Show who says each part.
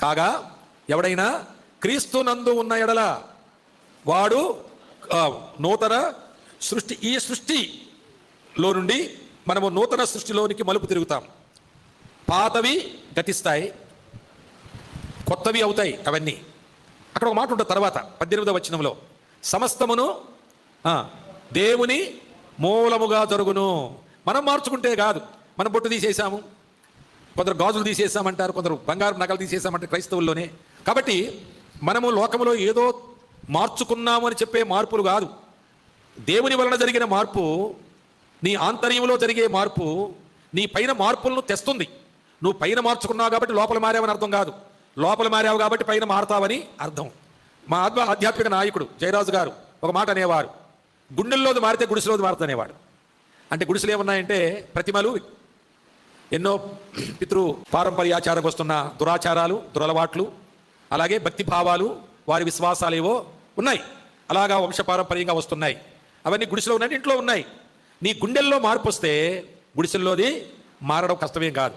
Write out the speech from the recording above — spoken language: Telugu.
Speaker 1: కాగా ఎవడైనా క్రీస్తు నందు ఉన్న ఎడల వాడు నూతన సృష్టి ఈ సృష్టిలో నుండి మనము నూతన సృష్టిలోనికి మలుపు తిరుగుతాం. పాతవి గతిస్తాయి కొత్తవి అవుతాయి అవన్నీ. అక్కడ ఒక మాట ఉంటుంది తర్వాత పద్దెనిమిదవ వచనంలో. సమస్తమును దేవుని మూలముగా జరుగును. మనం మార్చుకుంటే కాదు మనం బొట్టు తీసేసాము కొందరు గాజులు తీసేసామంటారు కొందరు బంగారు నగలు తీసేసామంటారు క్రైస్తవుల్లోనే. కాబట్టి మనము లోకంలో ఏదో మార్చుకున్నాము అని చెప్పే మార్పులు కాదు. దేవుని వలన జరిగిన మార్పు నీ ఆంతర్యంలో జరిగే మార్పు నీ పైన మార్పులను తెస్తుంది. నువ్వు పైన మార్చుకున్నావు కాబట్టి లోపల మారావని అర్థం కాదు. లోపల మారావు కాబట్టి పైన మారతావని అర్థం. మా ఆత్మ ఆధ్యాత్మిక నాయకుడు జయరాజు గారు ఒక మాట అనేవారు. గుండెల్లోది మారితే గుడిసెలోది మారుతనేవాడు. అంటే గుడిసెలు ఏమున్నాయంటే ప్రతిమలు ఎన్నో పితృ పారంపర్యాచారకు వస్తున్న దురాచారాలు దురలవాట్లు అలాగే భక్తి భావాలు వారి విశ్వాసాలు ఏవో ఉన్నాయి. అలాగా వంశపారంపర్యంగా వస్తున్నాయి. అవన్నీ గుడిసెలో ఉన్నాయి ఇంట్లో ఉన్నాయి. నీ గుండెల్లో మార్పు వస్తే గుడిసెల్లోది మారడం కష్టమేం కాదు.